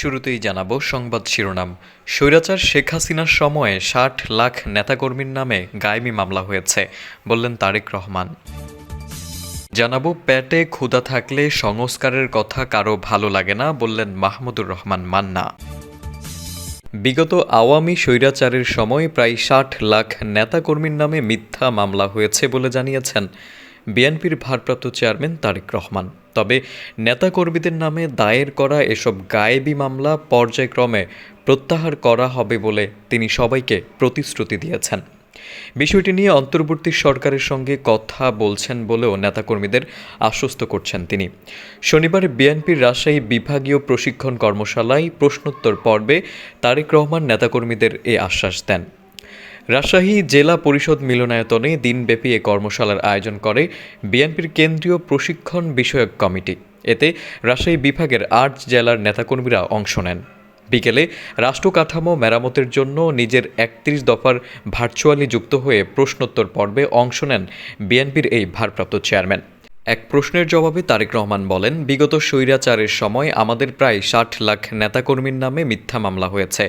শুরুতেই জানাব সংবাদ শিরোনাম। স্বৈরাচার শেখ হাসিনার সময়ে ষাট লাখ নেতাকর্মীর নামে গায়েবী মামলা হয়েছে, বললেন তারেক রহমান। জানাব, প্যাটে ক্ষুদা থাকলে সংস্কারের কথা কারও ভালো লাগে না, বললেন মাহমুদুর রহমান মান্না। বিগত আওয়ামী স্বৈরাচারের সময় প্রায় ষাট লাখ নেতাকর্মীর নামে মিথ্যা মামলা হয়েছে বলে জানিয়েছেন বিএনপির ভারপ্রাপ্ত চেয়ারম্যান তারেক রহমান। তবে নেতাকর্মীদের নামে দায়ের করা এসব গায়েবী মামলা পর্যায়ক্রমে প্রত্যাহার করা হবে বলে তিনি সবাইকে প্রতিশ্রুতি দিয়েছেন। বিষয়টি নিয়ে অন্তর্বর্তী সরকারের সঙ্গে কথা বলছেন বলেও নেতাকর্মীদের আশ্বস্ত করছেন তিনি। শনিবার বিএনপির রাজশাহী বিভাগীয় প্রশিক্ষণ কর্মশালায় প্রশ্নোত্তর পর্বে তারেক রহমান নেতাকর্মীদের এ আশ্বাস দেন। রাজশাহী জেলা পরিষদ মিলনায়তনে দিনব্যাপী এ কর্মশালার আয়োজন করে বিএনপির কেন্দ্রীয় প্রশিক্ষণ বিষয়ক কমিটি। এতে রাজশাহী বিভাগের আট জেলার নেতাকর্মীরা অংশ নেন। বিকেলে রাষ্ট্রকাঠামো মেরামতের জন্য নিজের একত্রিশ দফার ভার্চুয়ালি যুক্ত হয়ে প্রশ্নোত্তর পর্বে অংশ নেন বিএনপির এই ভারপ্রাপ্ত চেয়ারম্যান। এক প্রশ্নের জবাবে তারেক রহমান বলেন, বিগত স্বৈরাচারের সময় আমাদের প্রায় ষাট লাখ নেতাকর্মীর নামে মিথ্যা মামলা হয়েছে।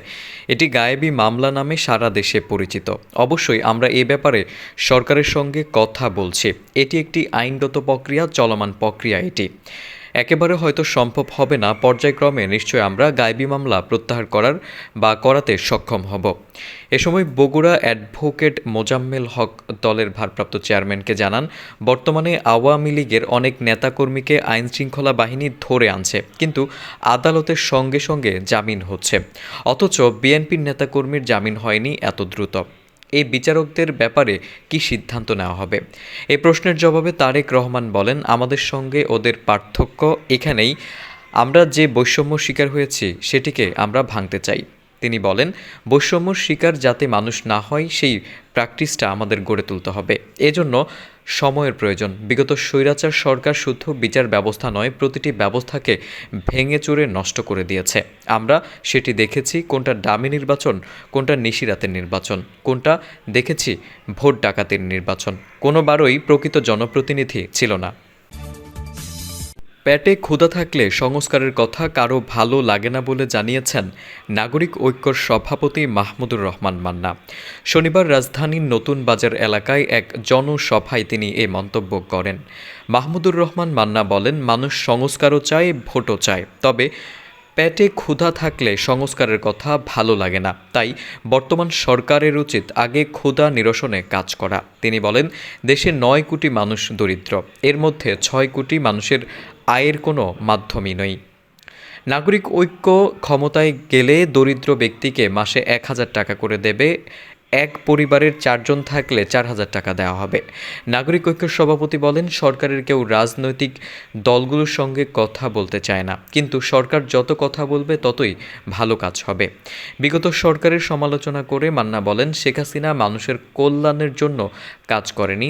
এটি গায়েবি মামলা নামে সারা দেশে পরিচিত। অবশ্যই আমরা এ ব্যাপারে সরকারের সঙ্গে কথা বলছি। এটি একটি আইনগত প্রক্রিয়া, চলমান প্রক্রিয়া এটি। একেবারে হয়তো সম্ভব হবে না, পর্যায়ক্রমে নিশ্চয় আমরা গায়েবী মামলা প্রত্যাহার করার বা করাতে সক্ষম হব। এ সময় বগুড়া অ্যাডভোকেট মোজাম্মেল হক দলের ভারপ্রাপ্ত চেয়ারম্যানকে জানান, বর্তমানে আওয়ামী লীগের অনেক নেতাকর্মীকে আইন শৃঙ্খলা বাহিনী ধরে আনছে, কিন্তু আদালতের সঙ্গে সঙ্গে জামিন হচ্ছে। অথচ বিএনপির নেতাকর্মীর জামিন হয়নি এত দ্রুত। এই বিচারকদের ব্যাপারে কি সিদ্ধান্ত নেওয়া হবে? এ প্রশ্নের জবাবে তারেক রহমান বলেন, আমাদের সঙ্গে ওদের পার্থক্য এখানেই। আমরা যে বৈষম্য শিকার হয়েছি, সেটিকে আমরা ভাঙতে চাই। তিনি বলেন, বৈষম্যর শিকার যাতে মানুষ না হয়, সেই প্র্যাকটিসটা আমাদের গড়ে তুলতে হবে। এজন্য সময়ের প্রয়োজন। বিগত স্বৈরাচার সরকার শুদ্ধ বিচার ব্যবস্থা নয়, প্রতিটি ব্যবস্থাকে ভেঙে চুরে নষ্ট করে দিয়েছে। আমরা সেটি দেখেছি, কোনটা ডামি নির্বাচন, কোনটা নিশিরাতের নির্বাচন, কোনটা দেখেছি ভোট ডাকাতির নির্বাচন। কোনোবারই প্রকৃত জনপ্রতিনিধি ছিল না। পেটে ক্ষুধা থাকলে সংস্কারের কথা কারও ভালো লাগে না বলে জানিয়েছেন নাগরিক ঐক্যর সভাপতি মাহমুদুর রহমান মান্না। শনিবার রাজধানীর নতুন বাজার এলাকায় এক জনসভায় তিনি এ মন্তব্য করেন। মাহমুদুর রহমান মান্না বলেন, মানুষ সংস্কারও চায়, ভোটও চায়, তবে পেটে ক্ষুধা থাকলে সংস্কারের কথা ভালো লাগে না। তাই বর্তমান সরকারের উচিত আগে ক্ষুধা নিরসনে কাজ করা। তিনি বলেন, দেশে নয় কোটি মানুষ দরিদ্র, এর মধ্যে ছয় কোটি মানুষের আয়ের কোনো মাধ্যমই নই নাগরিক ঐক্য ক্ষমতায় গেলে দরিদ্র ব্যক্তিকে মাসে এক হাজার টাকা করে দেবে, এক পরিবারের চারজন থাকলে চার হাজার টাকা দেওয়া হবে। নাগরিক ঐক্যের সভাপতি বলেন, সরকারের কেউ রাজনৈতিক দলগুলোর সঙ্গে কথা বলতে চায় না, কিন্তু সরকার যত কথা বলবে ততই ভালো কাজ হবে। বিগত সরকারের সমালোচনা করে মান্না বলেন, শেখ হাসিনা মানুষের কল্যাণের জন্য কাজ করেনি।